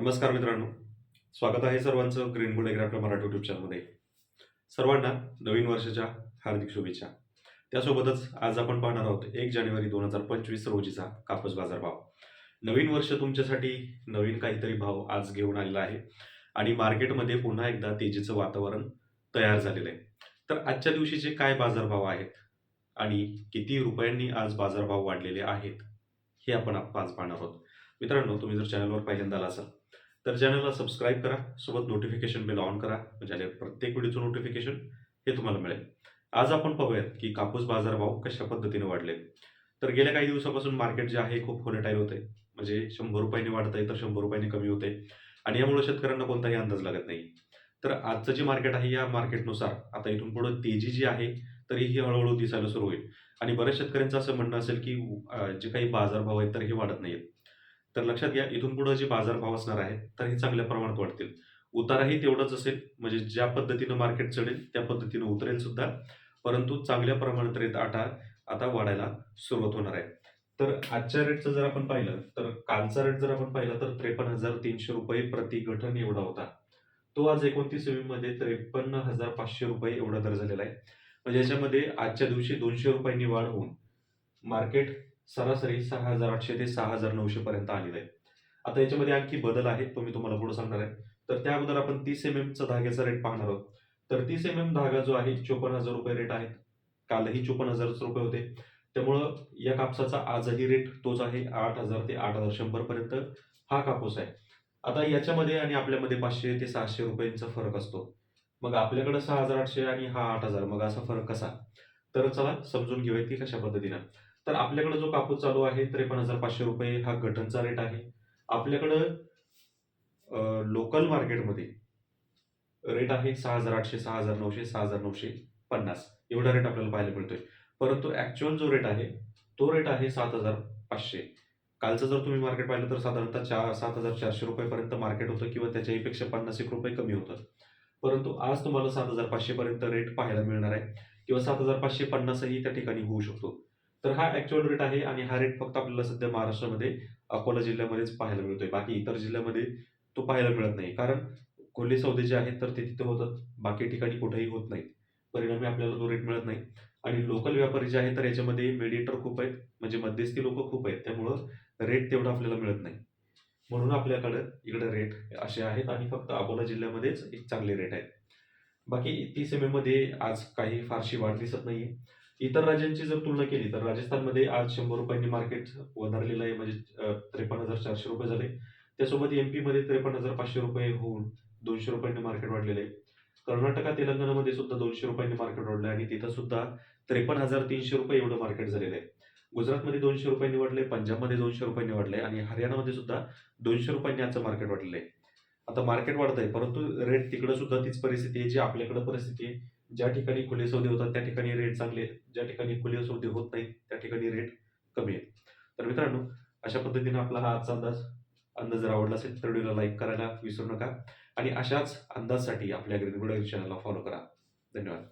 नमस्कार मित्रांनो. स्वागत आहे सर्वांचं ग्रीन गुड एग्रा आपल्या मराठी युट्यूब चॅनलमध्ये सर्वांना नवीन वर्षाच्या हार्दिक शुभेच्छा. त्यासोबतच आज आपण पाहणार आहोत एक जानेवारी दोन हजार पंचवीस रोजीचा कापूस बाजारभाव. नवीन वर्ष तुमच्यासाठी नवीन काहीतरी भाव आज घेऊन आलेला आहे आणि मार्केटमध्ये पुन्हा एकदा तेजीचं वातावरण तयार झालेलं आहे. तर आजच्या दिवशीचे काय बाजारभाव आहेत आणि किती रुपयांनी आज बाजारभाव वाढलेले आहेत हे आपण आज पाहणार आहोत. मित्रांनो तुम्ही जर चॅनलवर पहिल्यांदा आला असाल तर चॅनलला सबस्क्राईब करा सोबत नोटिफिकेशन बेल ऑन करा म्हणजे आले प्रत्येक व्हिडिओचं नोटिफिकेशन हे तुम्हाला मिळेल. आज आपण पाहूयात की कापूस बाजारभाव कशा पद्धतीने वाढले. तर गेल्या काही दिवसापासून मार्केट जे आहे खूप व्होलेटाईल होते. म्हणजे शंभर रुपयाने वाढत आहे तर शंभर रुपयाने कमी होते. आणि यामुळे शेतकऱ्यांना कोणताही अंदाज लागत नाही. तर आजचं जे मार्केट आहे या मार्केटनुसार आता इथून पुढे तेजी जी आहे तरी ही हळूहळू दिसायला सुरू होईल. आणि बऱ्याच शेतकऱ्यांचं असं म्हणणं असेल की जे काही बाजारभाव आहेत तर हे वाढत नाहीत तर लक्षात घ्या इथून पुढे जे बाजारभाव असणार आहे तर हे चांगल्या प्रमाणात वाढतील. उताराही तेवढाच असेल म्हणजे ज्या पद्धतीनं मार्केट चढेल त्या पद्धतीनं उतरेल सुद्धा परंतु चांगल्या प्रमाणात रेट आता आता वाढायला सुरुवात होणार आहे. तर आजच्या रेटचं जर आपण पाहिलं तर कालचा रेट जर आपण पाहिला तर त्रेपन्न हजार तीनशे रुपये प्रति गठन एवढा होता. तो आज एकोणतीसमध्ये त्रेपन्न हजार पाचशे रुपये एवढा दर झालेला आहे. म्हणजे याच्यामध्ये आजच्या दिवशी दोनशे रुपयांनी वाढ होऊन मार्केट सरासरी सहा हजार आठशे ते सहा हजार नऊशे पर्यंत आलेलं आहे. आता याच्यामध्ये आणखी बदल आहे तो मी तुम्हाला पुढे सांगणार आहे. तर त्या अगोदर आपण तीस एम एमचा धाग्याचा रेट पाहणार आहोत. तर तीस एम एम धागा जो आहे चोपन्न हजार रुपये रेट आहे. कालही चोपन्न हजार रुपये होते. त्यामुळं या कापसाचा आजही रेट तोच आहे आठ हजार ते आठ हजार शंभर पर्यंत हा कापूस आहे. आता याच्यामध्ये आणि आपल्यामध्ये पाचशे ते सहाशे रुपयांचा फरक असतो. मग आपल्याकडे सहा हजार आठशे आणि हा आठ हजार मग असा फरक कसा? तर चला समजून घेऊयात की कशा पद्धतीनं. तर आपल्याकडे जो कापूस चालू आहे त्रेपन्न हजार पाचशे रुपये हा गटनचा रेट आहे. आपल्याकडं लोकल मार्केटमध्ये रेट आहे सहा हजार आठशे सहा हजार नऊशे सहा हजार नऊशे पन्नास. एवढा रेट आपल्याला पाहायला मिळतोय. परंतु ॲक्च्युअल जो रेट आहे तो रेट आहे सात हजार पाचशे. कालचं जर तुम्ही मार्केट पाहिलं तर साधारणतः चार सात हजार चारशे रुपयेपर्यंत मार्केट होतं किंवा त्याच्याहीपेक्षा पन्नास एक रुपये कमी होतं. परंतु आज तुम्हाला सात हजार पाचशेपर्यंत रेट पाहायला मिळणार आहे किंवा सात हजार पाचशे पन्नासही त्या ठिकाणी होऊ शकतो. तर हा ॲक्च्युअल रेट आहे आणि हा रेट फक्त आपल्याला सध्या महाराष्ट्रामध्ये अकोला जिल्ह्यामध्येच पाहायला मिळतोय. बाकी इतर जिल्ह्यामध्ये तो पाहायला मिळत नाही. कारण कोल्हे सौदे जे आहेत तर ते तिथे होतात. बाकी ठिकाणी कुठेही होत नाहीत परिणामी आपल्याला तो रेट मिळत नाही. आणि लोकल व्यापारी जे आहेत तर याच्यामध्ये मेडिएटर खूप आहेत. म्हणजे मध्यस्थी लोक खूप आहेत. त्यामुळं रेट तेवढा आपल्याला मिळत नाही. म्हणून आपल्याकडं इकडे रेट असे आहेत आणि फक्त अकोला जिल्ह्यामध्येच एक चांगले रेट आहेत. बाकी तीस एम एमध्ये आज काही फारशी वाढ दिसत नाही आहे इतर राज्यांची जर तुलना केली तर राजस्थानमध्ये आज शंभर रुपयांनी मार्केट वधारलेलं आहे. म्हणजे त्रेपन्न हजार चारशे रुपये झाले. त्यासोबत एम पीमध्ये त्रेपन्न हजार पाचशे रुपये होऊन दोनशे रुपयांनी मार्केट वाढलेलं आहे. कर्नाटका तेलंगणामध्ये सुद्धा दोनशे रुपयांनी मार्केट वाढलं आहे. आणि तिथं सुद्धा त्रेपन्न हजार तीनशे रुपये एवढं मार्केट झालेलं आहे. गुजरातमध्ये दोनशे रुपयांनी वाढले पंजाबमध्ये दोनशे रुपयांनी वाढले आणि हरियाणामध्ये सुद्धा दोनशे रुपयांनी आजचं मार्केट वाढलेलं आहे. आता मार्केट वाढत आहे परंतु रेट तिकडे सुद्धा तीच परिस्थिती आहे जी आपल्याकडे परिस्थिती आहे. ज्या ठिकाणी खुले सौदे होतात त्या ठिकाणी रेट चांगले आहेत. ज्या ठिकाणी खुले सौदे होत नाहीत त्या ठिकाणी रेट कमी आहेत. तर मित्रांनो अशा पद्धतीने आपला हा आजचा अंदाज. अंदाज जर आवडला असेल तर व्हिडिओला लाईक करायला विसरू नका. आणि अशाच अंदाजसाठी आपल्या ग्रीन चॅनलला फॉलो करा. धन्यवाद.